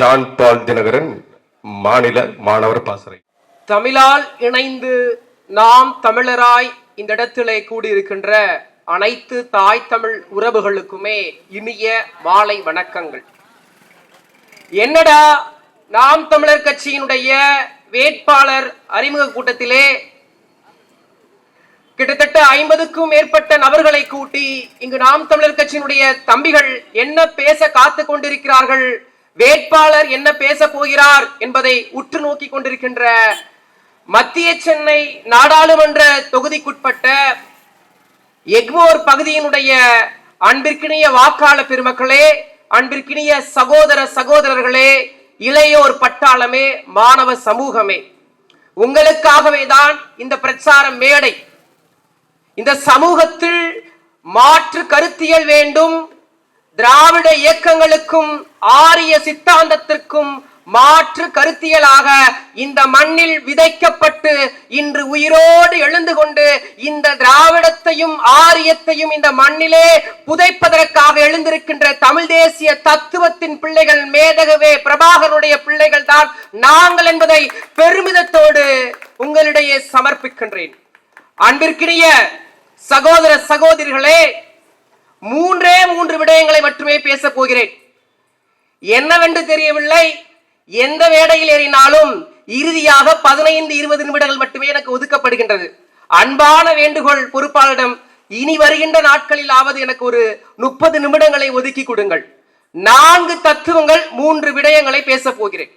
John பால் தினகரன் மாநில மாணவர் பாசறை. தமிழால் இணைந்து நாம் தமிழராய் இந்த இடத்திலே கூடியிருக்கின்ற அனைத்து தாய் தமிழ் உறவுகளுக்குமே இனிய மாலை வணக்கங்கள். என்னடா நாம் தமிழர் கட்சியினுடைய வேட்பாளர் அறிமுக கூட்டத்திலே கிட்டத்தட்ட ஐம்பதுக்கும் மேற்பட்ட நபர்களை கூட்டி இங்கு நாம் தமிழர் கட்சியினுடைய தம்பிகள் என்ன பேச காத்து கொண்டிருக்கிறார்கள் வேட்பாளர் என்ன பேச போகிறார் என்பதை உற்று நோக்கி கொண்டிருக்கின்ற மத்திய சென்னை நாடாளுமன்ற தொகுதிக்குட்பட்ட எக்மோர் பகுதியினுடைய அன்பிற்கினிய வாக்காளர் பெருமக்களே அன்பிற்கினிய சகோதர சகோதரர்களே இளையோர் பட்டாளமே மாணவ சமூகமே. உங்களுக்காகவே தான் இந்த பிரச்சார மேடை. இந்த சமூகத்தில் மாற்று கருத்தியல் வேண்டும் திராவிட இயக்கங்களுக்கும் ஆரிய சித்தாந்தத்திற்கும் மாற்று கருத்தியலாக இந்த மண்ணில் விதைக்கப்பட்டு இன்று உயிரோடு எழுந்து கொண்டு இந்த திராவிடத்தையும் ஆரியத்தையும் இந்த மண்ணிலே புதைப்பதற்காக எழுந்திருக்கின்ற தமிழ் தேசிய தத்துவத்தின் பிள்ளைகள் மேதகவே பிரபாகருடைய பிள்ளைகள் தான் நாங்கள் என்பதை பெருமிதத்தோடு உங்களிடையே சமர்ப்பிக்கின்றேன். அன்பிற்கினிய சகோதர சகோதரிகளே மூன்றே மூன்று விடயங்களை மட்டுமே பேசப் போகிறேன். என்னவென்று தெரியவில்லை எந்த வேடையில் ஏறினாலும் இறுதியாக பதினைந்து இருபது நிமிடங்கள் மட்டுமே எனக்கு ஒதுக்கப்படுகின்றது. அன்பான வேண்டுகோள் பொறுப்பாளரிடம் இனி வருகின்ற நாட்களில் ஆவது எனக்கு ஒரு முப்பது நிமிடங்களை ஒதுக்கி கொடுங்கள். நான்கு தத்துவங்கள் மூன்று விடயங்களை பேசப் போகிறேன்.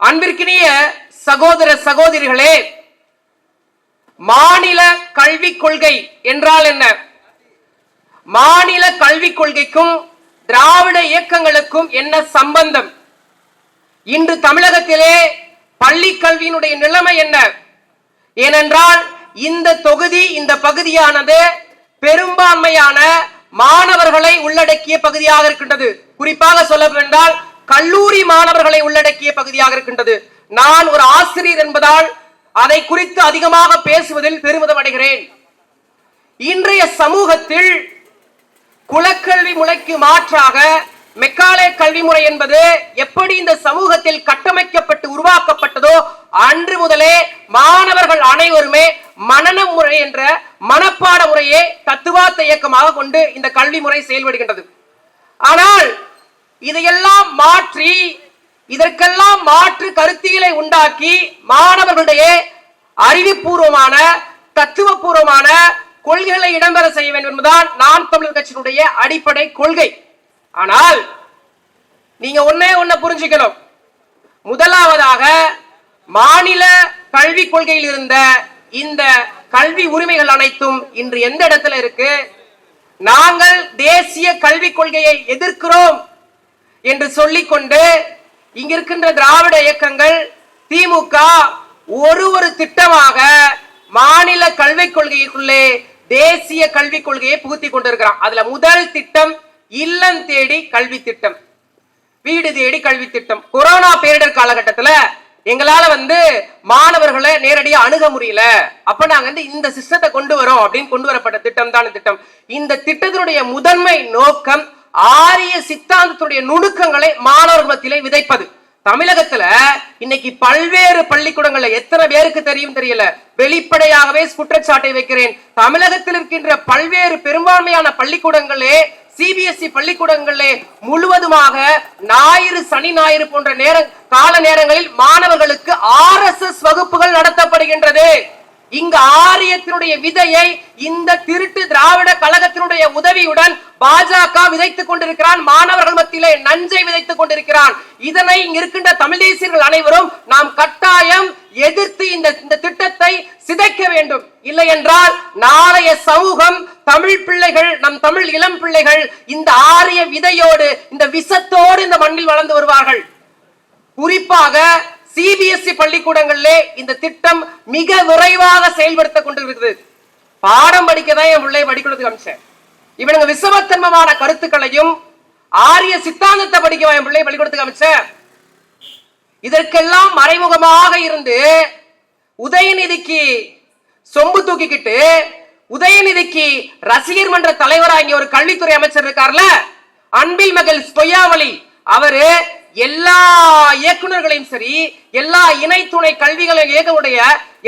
அன்பிற்கினிய சகோதர சகோதரிகளே மாநில கல்விக் கொள்கை என்றால் என்ன? மாநில கல்விக் கொள்கைக்கும் திராவிட இயக்கங்களுக்கும் என்ன சம்பந்தம்? இன்று தமிழகத்திலே பள்ளி கல்வியினுடைய நிலைமை என்ன? ஏனென்றால் இந்த தொகுதி இந்த பகுதியானது பெரும்பான்மையான மாணவர்களை உள்ளடக்கிய பகுதியாக இருக்கின்றது. குறிப்பாக சொல்ல வேண்டால் கல்லூரி மாணவர்களை உள்ளடக்கிய பகுதியாக இருக்கின்றது. நான் ஒரு ஆசிரியர் என்பதால் அதை குறித்து அதிகமாக பேசுவதில் பெருமிதம் அடைகிறேன். இன்றைய சமூகத்தில் குலக்கல்வி முறைக்கு மாற்றாக மெக்காலே கல்வி முறை என்பது எப்படி இந்த சமூகத்தில் கட்டமைக்கப்பட்டு உருவாக்கப்பட்டதோ அன்று முதலே மாணவர்கள் அனைவருமே மனன முறை என்ற மனப்பாட முறையே தத்துவார்த்த இயக்கமாக கொண்டு இந்த கல்வி முறை செயல்படுகின்றது. ஆனால் இதையெல்லாம் மாற்றி இதற்கெல்லாம் மாற்று கருத்தியலை உண்டாக்கி மாணவர்களுடைய அறிவுபூர்வமான தத்துவபூர்வமான கொள்கைகளை இடம்பெற செய்ய வேண்டும் என்பதுதான் நாம் தமிழர் கட்சியினுடைய அடிப்படை கொள்கை. ஆனால் நீங்க ஒன்னே ஒன்ன புரிஞ்சுக்கணும். முதலாவதாக மாநில கல்விக் கொள்கையில் இருந்த இந்த கல்வி உரிமைகள் அனைத்தும் இன்று எந்த இடத்துல இருக்கு? நாங்கள் தேசிய கல்விக் கொள்கையை எதிர்க்கிறோம் என்று சொல்லிக்கொண்டு இங்க இருக்கின்ற திராவிட இயக்கங்கள் திமுக ஒரு ஒரு திட்டமாக மாநில கல்விக் கொள்கைக்குள்ளே தேசிய கல்விக் கொள்கையை புகுத்தி கொண்டிருக்கிறான். அதுல முதல் திட்டம் இல்லம் தேடி கல்வி திட்டம். வீடு தேடி கல்வி திட்டம். கொரோனா பேரிடர் காலகட்டத்துல எங்களால வந்து மாணவர்களை நேரடியா அணுக முடியல. அப்ப நாங்க வந்து இந்த சிஸ்டத்தை கொண்டு வரோம் அப்படின்னு கொண்டு வரப்பட்ட திட்டம் தான் திட்டம். இந்த திட்டத்தினுடைய முதன்மை நோக்கம் ஆரிய சித்தாந்தத்துடைய நுணுக்கங்களை மாணவர் மத்தியிலே விதைப்பது. தமிழகத்துல இன்னைக்கு பல்வேறு பள்ளிக்கூடங்கள்ல எத்தனை பேருக்கு தெரியும் தெரியல? வெளிப்படையாகவே குற்றச்சாட்டை வைக்கிறேன். தமிழகத்தில் இருக்கின்ற பல்வேறு பெரும்பான்மையான பள்ளிக்கூடங்களே சிபிஎஸ்இ பள்ளிக்கூடங்களே முழுவதுமாக ஞாயிறு சனி ஞாயிறு போன்ற நேர கால நேரங்களில் மாணவர்களுக்கு ஆர்எஸ்எஸ் வகுப்புகள் நடத்தப்படுகின்றது. இங்கு ஆரியத்தினுடைய விதையை இந்த திருட்டு திராவிட கழகத்தினுடைய உதவியுடன் பாஜக விதைத்துக் கொண்டிருக்கிறான். மாணவர்கள் மத்தியிலே நஞ்சை விதைத்துக் கொண்டிருக்கிறான். இதனை இங்க இருக்கின்ற தமிழ் தேசியர்கள் அனைவரும் நாம் கட்டாயம் எதிர்த்து இந்த இந்த திட்டத்தை சிதைக்க வேண்டும். இல்லை என்றால் நாளைய சமூகம் தமிழ் பிள்ளைகள் நம் தமிழ் இளம் பிள்ளைகள் இந்த ஆரிய விதையோடு இந்த விஷத்தோடு இந்த மண்ணில் வளர்ந்து வருவார்கள். குறிப்பாக சிபிஎஸ்இ பள்ளிக்கூடங்கள்ல இந்த திட்டம் மிக விரைவாக செயல்படுத்த கொண்டிருக்கிறது. பாடம் படிக்க தான் என் பிள்ளை படிக்கிறதுக்கு அமிச்சேன் இவனுங்க விசவத்தன்மமான கருத்துக்களையும் ஆரிய சித்தாந்தத்தை படிக்க என் பிள்ளைய பள்ளிக்கூடத்துக்கு அமிச்சேன். இதற்கெல்லாம் மறைமுகமாக இருந்து உதயநிதிக்கு சொம்பு தூக்கிக்கிட்டு உதயநிதிக்கு ரசிகர் மன்ற தலைவரா ஒரு கல்வித்துறை அமைச்சர் இருக்கார்ல அன்பில் மகள் பொய்யாவளி அவரு எல்லா இயக்குனர்களையும் சரி எல்லா இணை துணை கல்விகளை இயக்கமுடைய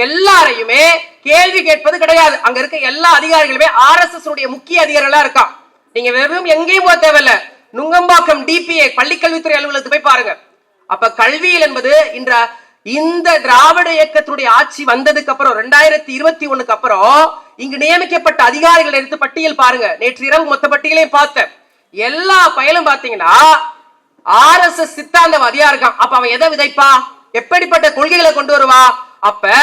எல்லாரையுமே கேள்வி கேட்பது கிடையாது. அங்க இருக்க எல்லா அதிகாரிகளுமே ஆர்எஸ்எஸ் உடைய முக்கிய அதிகாரிகளா இருக்கான். நீங்க வெறும் எங்கேயும் போக தேவையில்ல. நுங்கம்பாக்கம் டிபிஏ பள்ளிக்கல்வித்துறை அலுவலகத்துக்கு போய் பாருங்க. அப்ப கல்வியில் என்பது இன்ற இந்த திராவிட இயக்கத்துடைய ஆட்சி வந்ததுக்கு அப்புறம் ரெண்டாயிரத்தி இருபத்தி ஒண்ணுக்கு அப்புறம் இங்கு நியமிக்கப்பட்ட அதிகாரிகள் எடுத்து பட்டியல் பாருங்க. நேற்று இரவு மொத்த பட்டியலையும் பார்த்தேன். எல்லா பயலும் பாத்தீங்கன்னா ஆர்எஸ்எஸ் சித்தாந்தவாதியா இருக்கான். அப்ப அவன் எதை விதைப்பா? எப்படிப்பட்ட கொள்கைகளை கொண்டு வருவா? அப்ப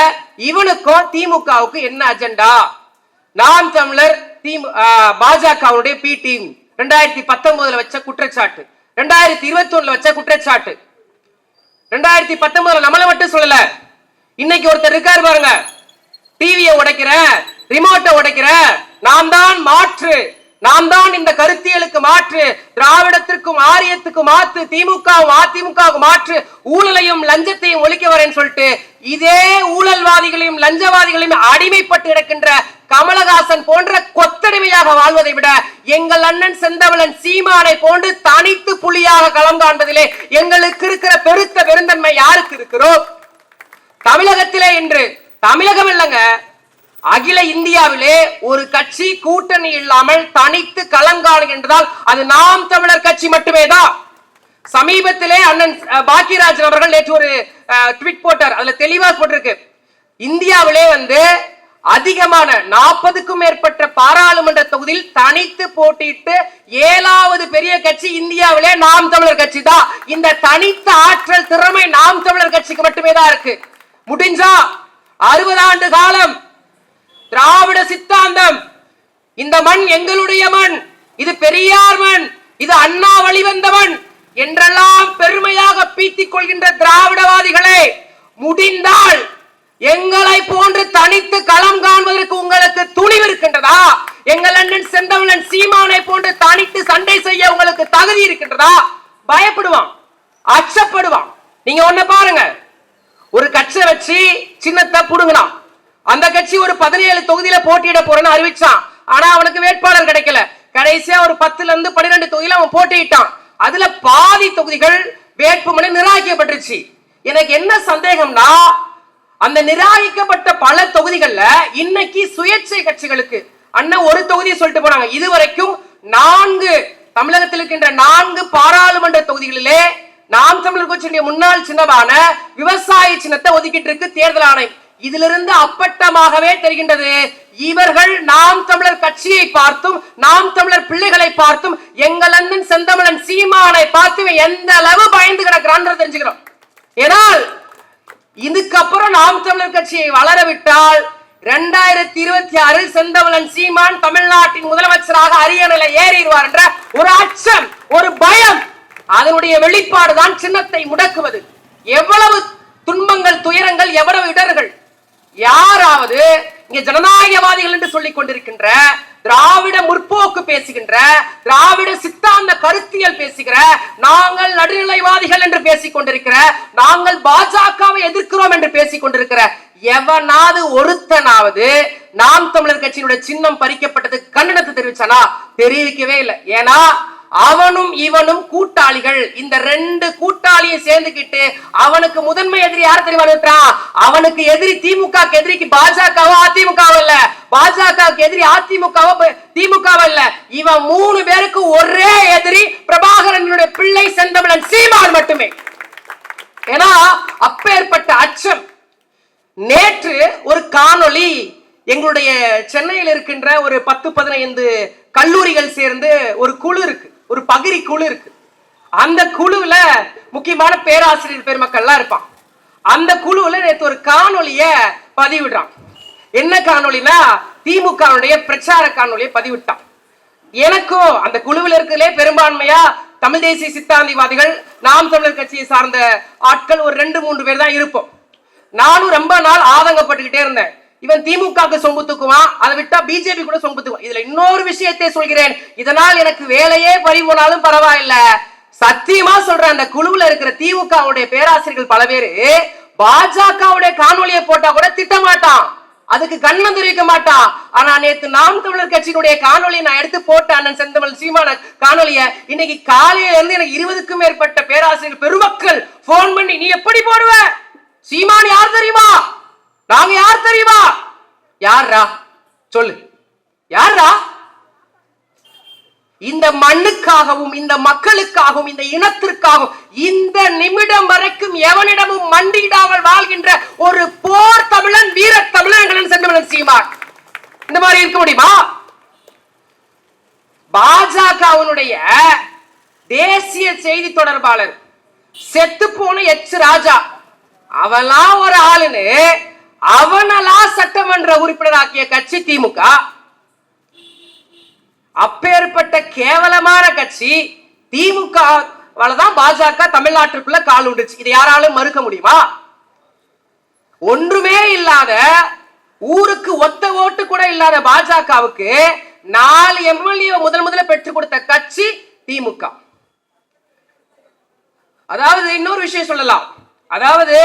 இவனுக்கும் திமுகவுக்கு என்ன அஜெண்டா நாம் தமிழர் திமு பாஜகவுடைய பி டீம் ரெண்டாயிரத்தி பத்தொன்பதுல வச்ச குற்றச்சாட்டு. ரெண்டாயிரத்தி இருபத்தி ஒண்ணுல வச்ச குற்றச்சாட்டு. ரெண்டாயிரத்தி பத்தொன்பதுல நம்மள மட்டும் சொல்லல. இன்னைக்கு ஒருத்தர் இருக்காரு பாருங்க. டிவியை உடைக்கிற ரிமோட்டை உடைக்கிற நான் தான் மாற்று. நாம் தான் இந்த கருத்தியலுக்கு மாற்று திராவிடத்திற்கும் ஆரியத்துக்கும் மாற்று திமுக அதிமுக மாற்று ஊழலையும் லஞ்சத்தையும் ஒழிக்க வரேன்னு சொல்லிட்டு இதே ஊழல்வாதிகளையும் லஞ்சவாதிகளையும் அடிமைப்பட்டு கிடக்கின்ற கமலஹாசன் போன்ற கொத்தடிமையாக வாழ்வதை விட எங்கள் அண்ணன் செந்தவளன் சீமானை போன்று தனித்து புலியாக களம் காண்பதிலே எங்களுக்கு இருக்கிற பெருத்த பெருந்தன்மை யாருக்கு இருக்கிறோம்? தமிழகத்திலே இன்று தமிழகம் இல்லைங்க அகில இந்தியாவிலே ஒரு கட்சி கூட்டணி இல்லாமல் தனித்து களங்காணுகின்றதால் அது நாம் தமிழர் கட்சி மட்டுமே தான் சமீபத்திலே அண்ணன் பாக்கியராஜன் அவர்கள் நேற்று ஒரு ட்வீட் போட்டார். அதுல தெளிவா போட்டிருக்கு. இந்தியாவிலே வந்து அதிகமான நாற்பதுக்கும் மேற்பட்ட பாராளுமன்ற தொகுதியில் தனித்து போட்டியிட்டு ஏழாவது பெரிய கட்சி இந்தியாவிலே நாம் தமிழர் கட்சி தான் இந்த தனித்த ஆற்றல் திறமை நாம் தமிழர் கட்சிக்கு மட்டுமே தான் இருக்கு. முடிஞ்சா அறுபது ஆண்டு காலம் திராவிட சித்தாந்தம். இந்த மண் எங்களுடைய மண். இது பெரியார் மண். இது அண்ணா வழிவந்த மண் என்றெல்லாம் பெருமையாக பீத்திக் கொள்கின்ற திராவிடவாதிகளே முடிந்தால் எங்களை போன்று தனித்து களம் காண்பதற்கு உங்களுக்கு துணிவு இருக்கின்றதா? எங்கள் அண்ணன் செந்தமிழன் சீமானை போன்று தனித்து சண்டை செய்ய உங்களுக்கு தகுதி இருக்கின்றதா? பயப்படுவான் அச்சப்படுவான். நீங்க ஒண்ணு பாருங்க. ஒரு கட்சியை வச்சு சின்னத்தை புடுங்கலாம் அந்த கட்சி ஒரு பதினேழு தொகுதியில போட்டியிட போறேன்னு அறிவிச்சான். ஆனா அவனுக்கு வேட்பாளர் கிடைக்கல. கடைசியா ஒரு பத்துல இருந்து பன்னிரெண்டு தொகுதியில அவன் போட்டியிட்டான். அதுல பாதி தொகுதிகள் வேட்புமனு நிராகரிக்கப்பட்டுருச்சு. எனக்கு என்ன சந்தேகம்னா அந்த நிராகரிக்கப்பட்ட பல தொகுதிகள்ல இன்னைக்கு சுயேட்சை கட்சிகளுக்கு அண்ணன் ஒரு தொகுதியை சொல்லிட்டு போனாங்க. இதுவரைக்கும் நான்கு தமிழகத்தில் இருக்கின்ற நான்கு பாராளுமன்ற தொகுதிகளிலே நாம் தமிழர் கட்சியினுடைய முன்னாள் சின்னமான விவசாய சின்னத்தை ஒதுக்கிட்டு இருக்கு தேர்தல் ஆணையம். இதிலிருந்து அப்பட்டமாகவே தெரிகின்றது. இவர்கள் நாம் தமிழர் கட்சியை பார்த்தும் நாம் தமிழர் பிள்ளைகளை பார்த்தும் எங்கள் அண்ணன் செந்தமிழன் சீமானை பார்த்து எந்த அளவு பயந்து கிடக்கிறான் தெரிஞ்சுக்கிறோம். ஏனால் இதுக்கப்புறம் நாம் தமிழர் கட்சியை வளர விட்டால் இரண்டாயிரத்தி இருபத்தி ஆறில் செந்தமிழன் சீமான் தமிழ்நாட்டின் முதலமைச்சராக அரியணையில ஏறிடுவார் என்ற ஒரு அச்சம் ஒரு பயம் அதனுடைய வெளிப்பாடுதான் சின்னத்தை முடக்குவது எவ்வளவு துன்பங்கள் துயரங்கள் எவ்வளவு இடர்கள் யாராவது இங்க ஜனநாயகவாதிகள் என்று சொல்லிக் கொண்டிருக்கின்ற திராவிட முற்போக்கு பேசுகின்ற திராவிட சித்தாந்த கருத்தியல் பேசுகிற நாங்கள் நடுநிலைவாதிகள் என்று பேசிக் கொண்டிருக்கிற நாங்கள் பாஜகவை எதிர்க்கிறோம் என்று பேசிக் கொண்டிருக்கிற எவனாவது ஒருத்தனாவது நாம் தமிழர் கட்சியினுடைய சின்னம் பறிக்கப்பட்டது கண்டனத்தை தெரிவிச்சானா? தெரிவிக்கவே இல்லை. ஏன்னா அவனும் இவனும் கூட்டாளிகள். இந்த ரெண்டு கூட்டாளியும் சேர்ந்துக்கிட்டு அவனுக்கு முதன்மை எதிரி யார் தெரியுமா நிறுத்துறான் அவனுக்கு எதிரி திமுக எதிரிக்கு பாஜகவோ அதிமுகவோ இல்ல. பாஜகவுக்கு எதிரி அதிமுகவோ திமுகவோ இல்ல. இவன் மூணு பேருக்கு ஒரே எதிரி பிரபாகரனுடைய பிள்ளை செந்தமிழன் சீமான் மட்டுமே. ஏன்னா அப்பேற்பட்ட அச்சம். நேற்று ஒரு காணொளி எங்களுடைய சென்னையில் இருக்கின்ற ஒரு பத்து பதினைந்து கல்லூரிகள் சேர்ந்து ஒரு குழு இருக்கு. ஒரு பகிரி குழு இருக்கு. அந்த குழுவுல முக்கியமான பேராசிரியர் பெருமக்கள்லாம் இருப்பான் அந்த குழுவுல நேற்று ஒரு காணொலிய பதிவிடுறான். என்ன காணொலினா திமுகவுடைய பிரச்சார காணொலியை பதிவிட்டான். எனக்கும் அந்த குழுவில் இருக்கிறதுலே பெரும்பான்மையா தமிழ் தேசிய சித்தாந்திவாதிகள் நாம் தமிழர் கட்சியை சார்ந்த ஆட்கள் ஒரு ரெண்டு மூன்று பேர் தான் இருப்போம். நானும் ரொம்ப நாள் ஆதங்கப்பட்டுக்கிட்டே இருந்தேன். இவன் திமுகவுக்கு சொம்பு தூக்குவான் அதை விட்டா பிஜேபி கூட சொம்பு தூக்குவான். இதுல இன்னொரு விஷயத்தை சொல்கிறேன். இதனால் எனக்கு வேலையே பறிபோனாலும் பரவாயில்ல. சத்தியமா சொல்றேன் அந்த குழுவுல இருக்கிற திமுகவுடைய பேராசிரியர்கள் பல பேரு பாஜகவுடைய காணொலியை போட்டா கூட திட்டமாட்டான் அதுக்கு கண்ணம் தெரிவிக்க மாட்டான். ஆனா நேத்து நாம் தமிழர் கட்சியினுடைய காணொலியை நான் எடுத்து போட்ட அண்ணன் செந்தமிழ் சீமான காணொலிய இன்னைக்கு காலையில இருந்து எனக்கு இருபதுக்கும் மேற்பட்ட பேராசிரியர் பெருமக்கள் போன் பண்ணி நீ எப்படி போடுவ? சீமான் யார் தெரியுமா? நாங்க யார் தெரியுமா? யார்ரா? சொல்லு. யார்ரா? இந்த மண்ணுக்காகவும் இந்த மக்களுக்காகவும் இந்த இனத்திற்காகவும் இந்த நிமிடம் வரைக்கும் எவனிடமும் மண்டியிடாமல் வாழ்கின்ற ஒரு போர் தமிழன் வீர தமிழன் எங்களின் செந்தமிழன் சீமான். இந்த மாதிரி இருக்க முடியுமா? பாஜகவினுடைய தேசிய செய்தி தொடர்பாளர் செத்து போன எச் ராஜா. அவெல்லாம் ஒரு ஆளுன்னு அவனலா சட்டமன்ற உறுப்பினராக்கிய கட்சி திமுக அப்பேற்பட்ட கேவலமான கட்சி திமுக தான் பாஜக தமிழ்நாட்டிற்குள்ள கால் விட்டுச்சு இதை யாராலும் மறுக்க முடியுமா? ஒன்றுமே இல்லாத ஊருக்கு ஒத்த ஓட்டு கூட இல்லாத பாஜகவுக்கு நாலு எம்எல்ஏ முதல் முதல்ல பெற்றுக் கொடுத்த கட்சி திமுக. அதாவது இன்னொரு விஷயம் சொல்லலாம். அதாவது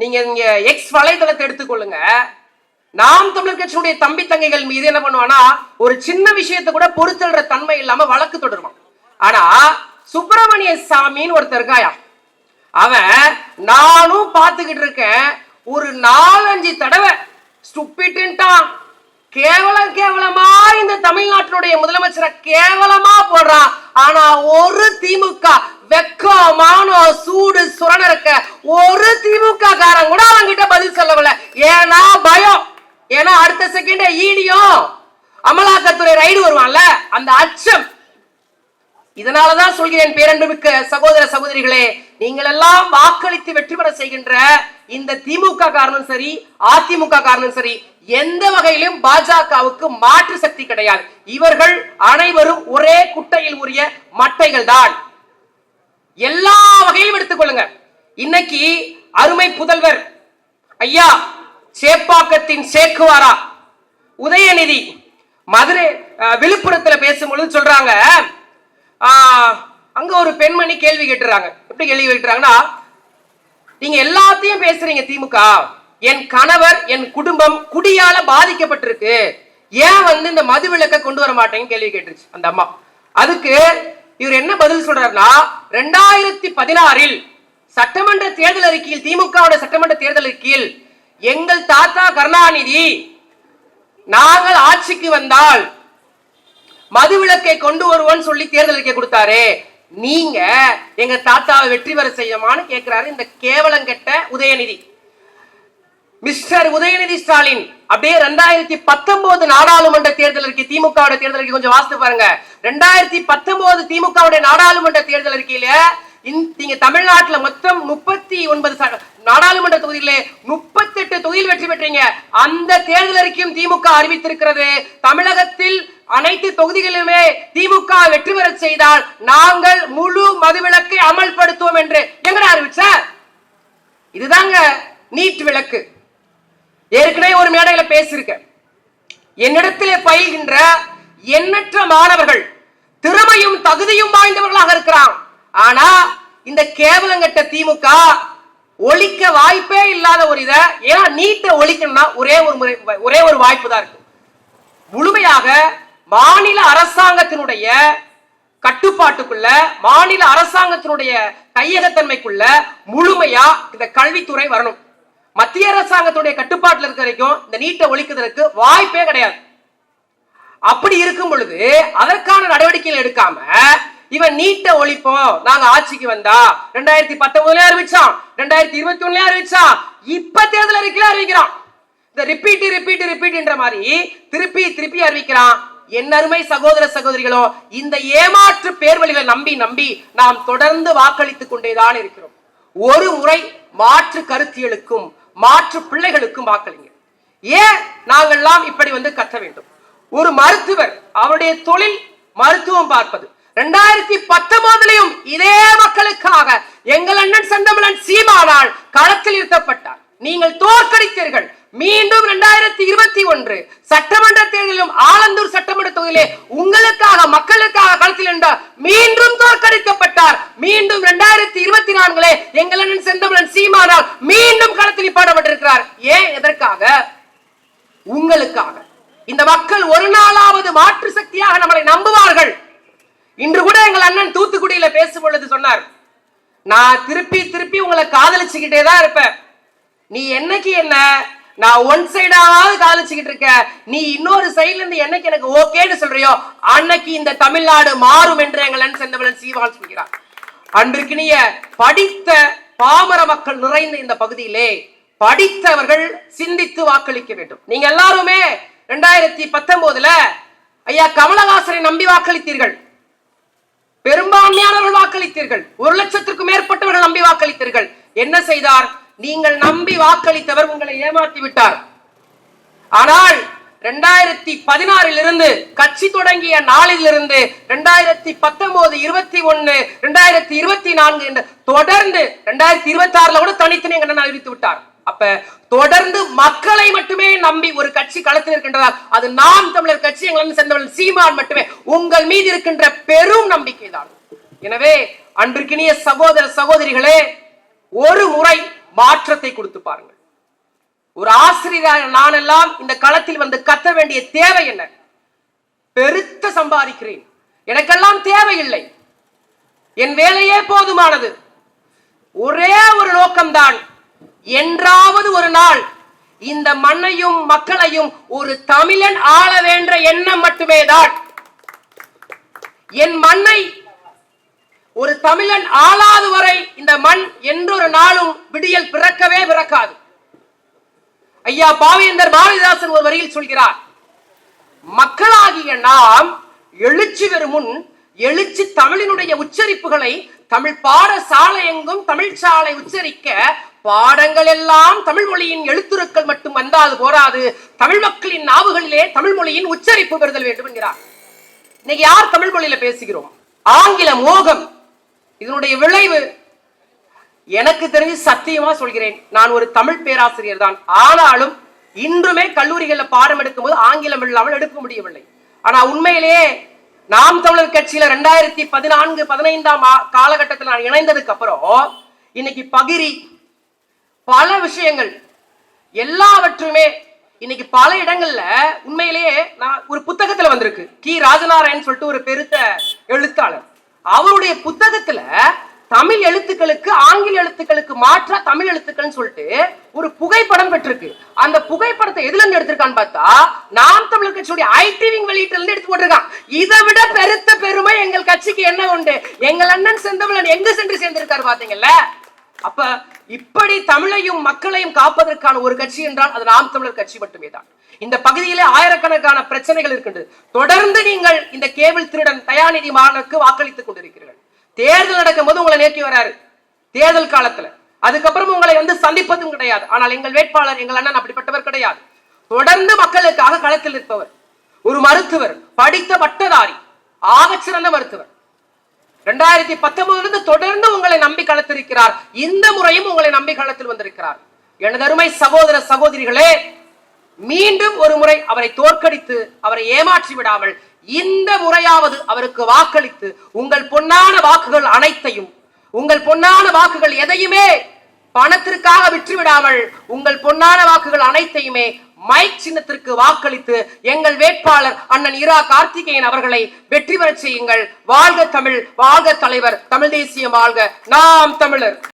நீங்க இங்க எக்ஸ் வலைதளத்தை எடுத்துக்கொள்ளுங்க. நாம் தமிழர் கட்சியுடைய தம்பி தங்கைகள் மீது என்ன பண்ணுவானா ஒரு சின்ன விஷயத்தை கூட பொறுத்தல்ற தன்மை இல்லாம வழக்கு தொடருவான். ஆனா சுப்பிரமணிய சாமின்னு ஒருத்தர் இருக்காயா? அவன் நானும் பார்த்துக்கிட்டு இருக்கேன். ஒரு நாலஞ்சு தடவை ஸ்டுப்பிட்டுன்ட்டான் கேவலம் கேவலமா இந்த தமிழ்நாட்டினுடைய முதலமைச்சரை கேவலமா போடுறான். ஆனா ஒரு திமுக வெக்கம் மானம் சூடு சுரண இருக்க ஒரு திமுக காரன் கூட அவங்கிட்ட பதில் சொல்லவில்லை. ஏன்னா பயம். ஏன்னா அடுத்த செகண்ட் ஈடியும் அமலாக்கத்துறை ரைடு வருவான்ல அந்த அச்சம். இதனாலதான் சொல்கிறேன் பேரன்புமிக்க சகோதர சகோதரிகளே நீங்கள் எல்லாம் வாக்களித்து வெற்றி பெற செய்கின்ற இந்த திமுக காரணம் சரி அதிமுக காரணம் சரி எந்த வகையிலும் பாஜகவுக்கு மாற்று சக்தி கிடையாது. இவர்கள் அனைவரும் ஒரே குட்டையில் உரிய மட்டைகள் தான் எல்லா வகையிலும் எடுத்துக்கொள்ளுங்க இன்னைக்கு அருமை புதல்வர் ஐயா சேப்பாக்கத்தின் சேக்குவாரா? உதயநிதி மதுரை விழுப்புரத்தில் விழுப்புரத்துல பேசும்பொழுது சொல்றாங்க அங்க ஒரு பெண்மணி கேள்வி கேட்டுறாங்க. எப்படி கேள்வி கேட்டுறாங்கன்னா நீங்க எல்லாத்தையும் பேசுறீங்க திமுக. என் கணவர் என் குடும்பம் குடியால பாதிக்கப்பட்டிருக்கு. ஏன் வந்து இந்த மது விளக்க கொண்டு வர மாட்டேன்னு கேள்வி கேட்டுருச்சு அந்த அம்மா. அதுக்கு இவர் என்ன பதில் சொல்றாருன்னா ரெண்டாயிரத்தி பதினாறில் சட்டமன்ற தேர்தல் அறிக்கையில் திமுகவோட சட்டமன்ற தேர்தல் அறிக்கையில் எங்கள் தாத்தா கருணாநிதி நாங்கள் ஆட்சிக்கு வந்தால் மதுவிலக்கை கொண்டு வருவோம்னு சொல்லி தேர்தல் அறிக்கை கொடுத்தாரு. நீங்க எங்க தாத்தாவை வெற்றி பெற செய்யமான்னு கேட்கிறாரு இந்த கேவலங்கெட்ட உதயநிதி. மிஸ்டர் உதயநிதி ஸ்டாலின் அப்படியே ரெண்டாயிரத்தி பத்தொன்பது நாடாளுமன்ற தேர்தல் திமுக தேர்தலுக்கு கொஞ்சம் வாசித்து பாருங்க. ரெண்டாயிரத்தி பத்தொன்பது திமுக நாடாளுமன்ற தேர்தல் அறிக்கையில நீங்க தமிழ்நாட்டுல மொத்தம் முப்பத்தி ஒன்பது நாடாளுமன்ற நாடாளுமன்ற முப்பத்தி முப்பத்தெட்டு தொகுதியில் வெற்றி பெற்றீங்க. அந்த தேர்தல் அறிக்கையும் திமுக அறிவித்திருக்கிறது தமிழகத்தில் அனைத்து தொகுதிகளிலுமே திமுக வெற்றி பெற செய்தால் நாங்கள் முழு மதுவிலக்கை அமல்படுத்துவோம் என்று. எங்கட அறிவிச்ச? இதுதாங்க நீட் விளக்கு ஏற்கனவே ஒரு மேடையில பேசியிருக்கேன். என்னிடத்தில் பயில்கின்ற எண்ணற்ற மாணவர்கள் திறமையும் தகுதியும் வாய்ந்தவர்களாக இருக்கிறான். ஆனா இந்த கேவலங்கட்ட திமுக ஒழிக்க வாய்ப்பே இல்லாத ஒரு இதை ஏன்னா நீட்டை ஒழிக்கணும்னா ஒரே ஒரு முறை ஒரே ஒரு வாய்ப்பு தான் இருக்கு. முழுமையாக மாநில அரசாங்கத்தினுடைய கட்டுப்பாட்டுக்குள்ள மாநில அரசாங்கத்தினுடைய கையகத்தன்மைக்குள்ள முழுமையா இந்த கல்வித்துறை வரணும். மத்திய அரசாங்கத்துடைய கட்டுப்பாட்டில் இருக்க வரைக்கும் இந்த நீட்டை ஒழிக்கிறதுக்கு வாய்ப்பே கிடையாது. அப்படி இருக்கும் பொழுது அதற்கான நடவடிக்கைகள் எடுக்காம இவன் நீட்டை ஒழிப்போம். நாங்க ஆட்சிக்கு வந்தா ரெண்டாயிரத்தி பத்தொன்பதுல அறிவிச்சான். ரெண்டாயிரத்தி இருபத்தி ஒண்ணுல அறிவிச்சான். இப்ப தேர்தல் அறிக்கையில அறிவிக்கிறான். இந்த ரிப்பீட் ரிப்பீட் ரிப்பீட்ன்ற மாதிரி திருப்பி திருப்பி அறிவிக்கிறான். என் அருமை சகோதர சகோதரிகளோ இந்த ஏமாற்று பேர்வழிகளை நம்பி நம்பி நாம் தொடர்ந்து வாக்களித்துக் கொண்டேதான் இருக்கிறோம். ஒரு முறை மாற்று கருத்தியலுக்கும் மாற்று பிள்ளைகளுக்கும் வாக்களிங்க. ஏன் நாங்கள்லாம் இப்படி வந்து கத்த வேண்டும்? ஒரு மருத்துவர் அவருடைய தொழில் மருத்துவம் பார்ப்பது. ரெண்டாயிரத்தி பத்தொன்பதுலயும் இதே மக்களுக்காக எங்கள் அண்ணன் செந்தமிழன் சீமானால் களத்தில் இருத்தப்பட்டார். நீங்கள் தோற்கடித்தீர்கள். மீண்டும் ரெண்டாயிரத்தி இருபத்தி ஒன்று சட்டமன்ற தேர்தலிலும் ஆலந்தூர் சட்டமன்ற தொகுதியிலே உங்களுக்காக மக்களுக்காக களத்தில் என்றார் மீண்டும் தோற்கடிக்கப்பட்டார். மீண்டும் ரெண்டாயிரத்தி இருபத்தி நான்கிலே எங்கள் அண்ணன் செந்தமிழன் சீமானால் மீண்டும் களத்தில் பாடப்பட்டிருக்கிறார். ஏன் எதற்காக? உங்களுக்காக. இந்த மக்கள் ஒரு நாளாவது மாற்று சக்தியாக நம்மளை நம்புவார்கள். இன்று கூட எங்கள் அண்ணன் தூத்துக்குடியில பேசும் பொழுது சொன்னார் நான் திருப்பி திருப்பி உங்களை காதலிச்சுக்கிட்டே தான் இருப்பேன். நீ என்னைக்கு என்ன நான் ஒன் சைடாவது காதலிச்சுக்கிட்டு இருக்க நீ இன்னொரு சைடுல இருந்து என்னைக்கு எனக்கு ஓகேன்னு சொல்றியோ அன்னைக்கு இந்த தமிழ்நாடு மாறும் என்று எங்கள் அண்ணன் செந்தவளன் சீவான் சொல்கிறார். நீ படித்த பாமர மக்கள் நிறைந்த இந்த பகுதியிலே படித்தவர்கள் சிந்தித்து வாக்களிக்க வேண்டும். நீங்க எல்லாருமே ரெண்டாயிரத்தி பத்தொன்பதுல ஐயா கமலஹாசனை நம்பி வாக்களித்தீர்கள். பெரும்பான்மையானவர்கள் வாக்களித்தீர்கள். ஒரு லட்சத்திற்கும் மேற்பட்டவர்கள் நம்பி வாக்களித்தீர்கள். என்ன செய்தார்? நீங்கள் நம்பி வாக்களித்தவர் உங்களை ஏமாற்றி விட்டார். ஆனால் ரெண்டாயிரத்தி பதினாறில் இருந்து கட்சி தொடங்கிய நாளிலிருந்து ரெண்டாயிரத்தி பத்தொன்பது இருபத்தி ஒன்னு ரெண்டாயிரத்தி இருபத்தி நான்கு என்று தொடர்ந்து ரெண்டாயிரத்தி இருபத்தி ஆறுல கூட தனித்தனி கண்டனம் அறிவித்து விட்டார். அப்ப தொடர்ந்து மக்களை மட்டுமே நம்பி ஒரு கட்சி களத்தில் இருக்கின்றதா அது நாம் தமிழர் கட்சி எங்கள் சென்றவர்கள் சீமான் மட்டுமே உங்கள் மீது இருக்கின்ற பெரும் நம்பிக்கை தான் எனவே அன்றுக்கினிய சகோதர சகோதரிகளே ஒரு முறை மாற்றத்தை கொடுத்து பாருங்கள். ஒரு ஆசிரியராக நானெல்லாம் இந்த களத்தில் வந்து கத்த வேண்டிய தேவை என்ன? பெருத்த சம்பாதிக்கிறேன். எனக்கெல்லாம் தேவையில்லை. என் வேலையே போதுமானது. ஒரே ஒரு நோக்கம்தான். என்றாவது ஒரு நாள் இந்த மண்ணையும் மக்களையும் ஒரு தமிழன் ஆள வேண்ட எண்ணம் மட்டுமே தான் என் மண்ணை ஒரு தமிழன் ஆளாது வரை இந்த மண் என்றொரு நாளும் விடியல் பிறக்கவே பிறக்காது. ஐயா பாவேந்தர் பாரதிதாசன் ஒரு வரியில் சொல்கிறார் மக்களாகிய நாம் எழுச்சி வரும் முன் எழுச்சி தமிழினுடைய உச்சரிப்புகளை தமிழ் பாட சாலை எங்கும் தமிழ் சாலை உச்சரிக்க பாடங்கள் எல்லாம் தமிழ் மொழியின் எழுத்துருக்கள் மட்டும் வந்தாது போராது தமிழ் மக்களின் நாவுகளிலே தமிழ் மொழியின் உச்சரிப்பு பெறுதல் வேண்டும் என்கிறார். இன்னைக்கு யார் தமிழ் மொழியில பேசுகிறோம்? ஆங்கில மோகம் இதனுடைய விளைவு எனக்கு தெரிஞ்சு சத்தியமா சொல்கிறேன். நான் ஒரு தமிழ் பேராசிரியர் தான். ஆனாலும் இன்றுமே கல்லூரிகளில் பாடம் எடுக்கும்போது ஆங்கிலம் இல்லாமல் எடுக்க முடியவில்லை. ஆனா உண்மையிலேயே நாம் தமிழர் கட்சியில ரெண்டாயிரத்தி பதினான்கு பதினைந்தாம் காலகட்டத்தில் நான் இணைந்ததுக்கு அப்புறம் இன்னைக்கு பகிரி பல விஷயங்கள் எல்லாவற்றுமே இன்னைக்கு பல இடங்கள்ல உண்மையிலேயே நான் ஒரு புத்தகத்துல வந்திருக்கு. கி. ராஜநாராயண் சொல்லிட்டு ஒரு பெருத்த எழுத்தாளர். அவருடைய புத்தகத்துல தமிழ் எழுத்துக்களுக்கு ஆங்கில எழுத்துக்களுக்கு மாற்றா தமிழ் எழுத்துக்கள்னு சொல்லிட்டு ஒரு புகைப்படம் பெற்றிருக்கு. அந்த புகைப்படத்தை எதுல இருந்து எடுத்திருக்கான்னு பார்த்தா நாம் தமிழர் கட்சியுடைய ஐடிவிங் வெளியீட்டுல இருந்து எடுத்து போட்டிருக்கான். இதை விட பெருத்த பெருமை எங்கள் கட்சிக்கு என்ன உண்டு? எங்கள் அண்ணன் செந்தமிழன் எங்கு சென்று சேர்ந்திருக்காரு பாத்தீங்கல்ல அப்ப இப்படி தமிழையும் மக்களையும் காப்பதற்கான ஒரு கட்சி என்றால் அது நாம் தமிழர் கட்சி மட்டுமே தான் இந்த பகுதியிலே ஆயிரக்கணக்கான பிரச்சனைகள் இருக்கின்றது. தொடர்ந்து நீங்கள் இந்த கேபிள் திருடன் தயாநிதி மாறனுக்கு வாக்களித்துக் கொண்டிருக்கிறீர்கள். தேர்தல் நடக்கும் போது உங்களை நேக்கி வராரு. தேர்தல் காலத்துல. அதுக்கப்புறம் உங்களை வந்து சந்திப்பதும் கிடையாது. ஆனால் எங்கள் வேட்பாளர் எங்கள் அண்ணன் அப்படிப்பட்டவர் கிடையாது. தொடர்ந்து மக்களுக்காக களத்தில் இருப்பவர் ஒரு மருத்துவர் படித்த பட்டதாரி ஆகச்சிறந்த மருத்துவர். ரெண்டாயிரத்தி பத்தொன்பதுல இருந்து தொடர்ந்து உங்களை நம்பி களத்திருக்கிறார். இந்த முறையும் உங்களை நம்பி களத்தில் வந்திருக்கிறார். எனது அருமை சகோதர சகோதரிகளே மீண்டும் ஒரு முறை அவரை தோற்கடித்து அவரை ஏமாற்றி விடாமல் இந்த முறையாவது அவருக்கு வாக்களித்து உங்கள் பொன்னான வாக்குகள் அனைத்தையும் உங்கள் பொன்னான வாக்குகள் எதையுமே பணத்திற்காக விற்று விடாமல் உங்கள் பொன்னான வாக்குகள் அனைத்தையுமே மைக் சின்னத்திற்கு வாக்களித்து எங்கள் வேட்பாளர் அண்ணன் இரா கார்த்திகேயன் அவர்களை வெற்றி பெறச் செய்யுங்கள். வாழ்க தமிழ் வாழ்க தலைவர் தமிழ் தேசியம் வாழ்க. நாம் தமிழர்.